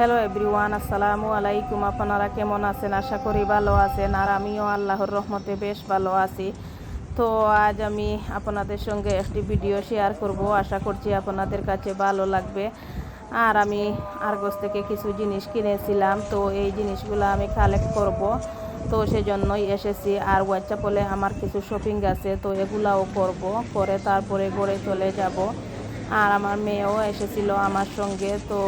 Hello everyone, আসসালামু আলাইকুম। আপনারা কেমন আছেন? আশা করি ভালো আছেন। আর আমিও আল্লাহর রহমতে বেশ ভালো আছি। তো আজ আমি আপনাদের সঙ্গে একটি ভিডিও শেয়ার করব। আশা করছি আপনাদের কাছে ভালো লাগবে। আর আমি আরগস থেকে কিছু জিনিস কিনেছিলাম। তো এই জিনিসগুলো আমি কালেক্ট করব। তো সেজন্যই এসেছি। আর হোয়াটসঅ্যাপলে আমার কিছু শপিং আছে, তো এগুলাও করব। করে তারপরে গড়ে চলে যাব। আর আমার মেয়েও এসেছিল আমার সঙ্গে। তো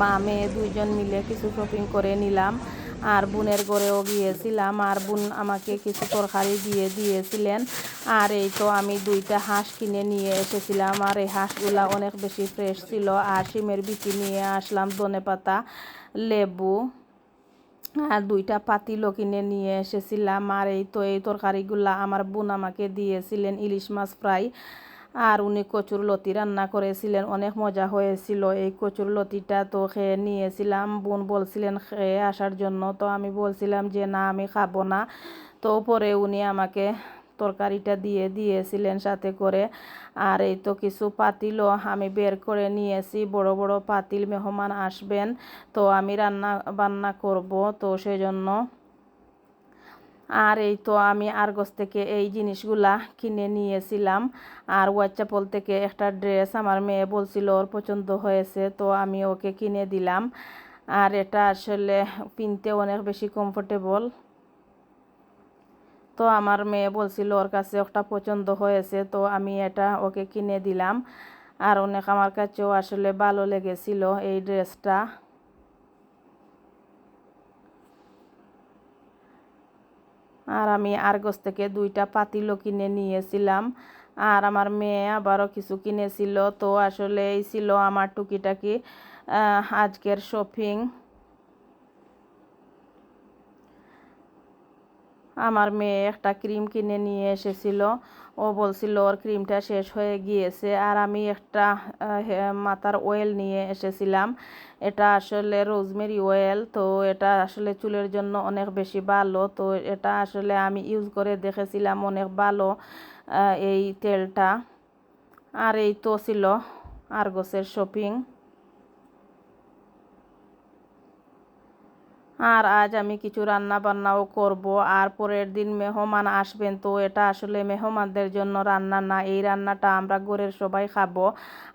মা, মেয়ে দুইজন মিলে কিছু শপিং করে নিলাম। আর বোনের ঘরেও গিয়েছিলাম। আর বোন আমাকে কিছু তরকারি দিয়ে দিয়েছিলেন। আর এই তো আমি দুইটা হাঁস কিনে নিয়ে এসেছিলাম। আর এই হাঁসগুলা অনেক বেশি ফ্রেশ ছিল। আর শিমের বিচি নিয়ে আসলাম, ধনে পাতা, লেবু। আর দুইটা পাতিলও কিনে নিয়ে এসেছিলাম। আর এই তো এই তরকারিগুলা আমার বোন আমাকে দিয়েছিলেন ইলিশ মাছ ফ্রাই। আর উনি কচুর লতি রান্না করেছিলেন, অনেক মজা হয়েছিল। এই কচুর লতিটা তো খেয়ে নিয়েছিলাম, বোন বলছিলেন খেয়ে আসার জন্য। তো আমি বলছিলাম যে, না, আমি খাব না। তো পরে উনি আমাকে তরকারিটা দিয়ে দিয়েছিলেন সাথে করে। আর এই তো কিছু পাতিলও আমি বের করে নিয়েছি। বড় বড় পাতিল মেহমান আসবেন, তো আমি রান্না, বান্না করব। তো সেজন্য আর এই তো আমি আরগস থেকে এই জিনিসগুলা কিনে নিয়েছিলাম। আর হোয়াটসঅ্যাপল থেকে একটা ড্রেস আমার মেয়ে বলছিল, ওর পছন্দ হয়েছে, তো আমি ওকে কিনে দিলাম। আর এটা আসলে পিনতে অনেক বেশি কমফোর্টেবল তো আমার মেয়ে বলছিল, ওর কাছে একটা পছন্দ হয়েছে, তো আমি এটা ওকে কিনে দিলাম। আর অনেক আমার কাছেও আসলে ভালো লেগেছিল এই ড্রেসটা। আর আমি আরগস থেকে দুইটা পাতিলও কিনে নিয়েছিলাম। আর আমার মেয়ে আবারও কিছু কিনেছিল। তো আসলে এই ছিল আমার টুকিটাকি আজকের শপিং আমার মেয়ে একটা ক্রিম কিনে নিয়ে এসেছিল। ও বলছিল, ওর ক্রিমটা শেষ হয়ে গিয়েছে। আর আমি একটা মাথার অয়েল নিয়ে এসেছিলাম। এটা আসলে রোজমেরি অয়েল তো এটা আসলে চুলের জন্য অনেক বেশি ভালো। তো এটা আসলে আমি ইউজ করে দেখেছিলাম, অনেক ভালো এই তেলটা। আর এই তো ছিল আরগোসের শপিং আর আজ আমি কিছু রান্না বান্নাও করব। আর পরের দিন মেহমান আসবেন, তো এটা আসলে মেহমানদের জন্য রান্না না। এই রান্নাটা আমরা ঘরের সবাই খাব।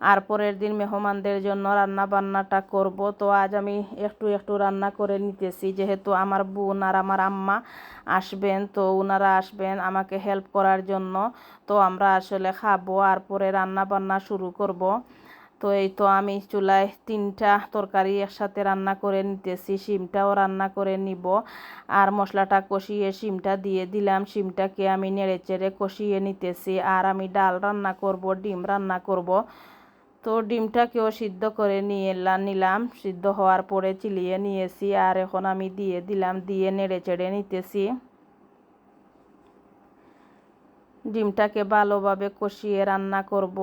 আর পরের দিন মেহমানদের জন্য রান্না বান্নাটা করব। তো আজ আমি একটু একটু রান্না করে নিতেছি। যেহেতু আমার বোন আর আমার আম্মা আসবেন, তো ওনারা আসবেন আমাকে হেল্প করার জন্য। তো আমরা আসলে খাব আর পরে রান্না বান্না শুরু করব। তো এই তো আমি চুলায় তিনটা তরকারি একসাথে রান্না করে নিতেছি, শিমটাও রান্না করে নিব। আর মশলাটা কষিয়ে শিমটা দিয়ে দিলাম, শিমটাকে আমি নেড়ে চেড়ে কষিয়ে নিতেছি। আর আমি ডাল রান্না করব, ডিম রান্না করব। তো ডিমটাকেও সিদ্ধ করে নিয়ে নিলাম। সিদ্ধ হওয়ার পরে চিলিয়ে নিয়েছি, আর এখন আমি দিয়ে দিলাম, দিয়ে নেড়ে চেড়ে নিতেছি। ডিমটাকে ভালোভাবে কষিয়ে রান্না করব।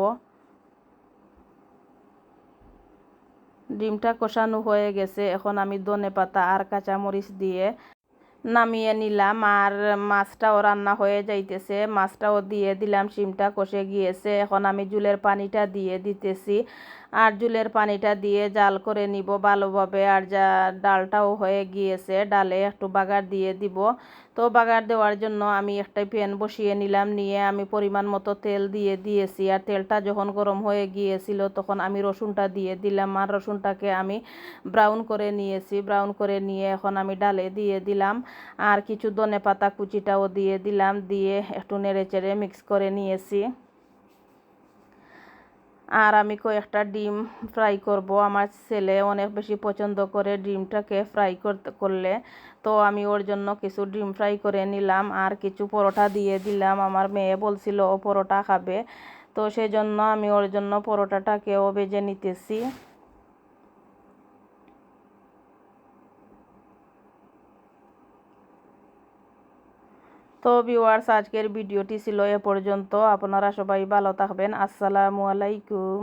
ডিমটা কষানো হয়ে গেছে। এখন আমি ধনে পাতা আর কাঁচামরিচ দিয়ে নামিয়ে নিলাম আর মাছটাও রান্না হয়ে যাইতেছে। মাছটাও দিয়ে দিলাম, শিমটা কষে গিয়েছে। এখন আমি জুলের পানিটা দিয়ে দিতেছি। আর জুলের পানিটা দিয়ে জাল করে নিব ভালোভাবে। আর যা ডালটাও হয়ে গিয়েছে, ডালে একটু বাগার দিয়ে দিব। তো বাগার দেওয়ার জন্য আমি একটা প্যান বসিয়ে নিলাম, নিয়ে আমি পরিমাণ মতো তেল দিয়ে দিয়েছি। আর তেলটা যখন গরম হয়ে গিয়েছিল তখন আমি রসুনটা দিয়ে দিলাম। আর রসুনটাকে আমি ব্রাউন করে নিয়েছি, ব্রাউন করে নিয়ে এখন আমি ডালে দিয়ে দিলাম। আর কিছু ধনে পাতা কুচিটাও দিয়ে দিলাম, দিয়ে একটু নেড়ে চেড়ে মিক্স করে নিয়েছি। আর আমি কয়েকটা ডিম ফ্রাই করব। আমার ছেলে অনেক বেশি পছন্দ করে ডিমটাকে ফ্রাই করতে, করলে। তো আমি ওর জন্য কিছু ডিম ফ্রাই করে নিলাম আর কিছু পরোটা দিয়ে দিলাম। আমার মেয়ে বলছিল, ও পরোটা খাবে। তো সেই জন্য আমি ওর জন্য পরোটাটাকেও বেজে নিতেছি। তো ভিউয়ার্স আজকের ভিডিওটি ছিল এ পর্যন্ত। আপনারা সবাই ভালো থাকবেন। আসসালামু আলাইকুম।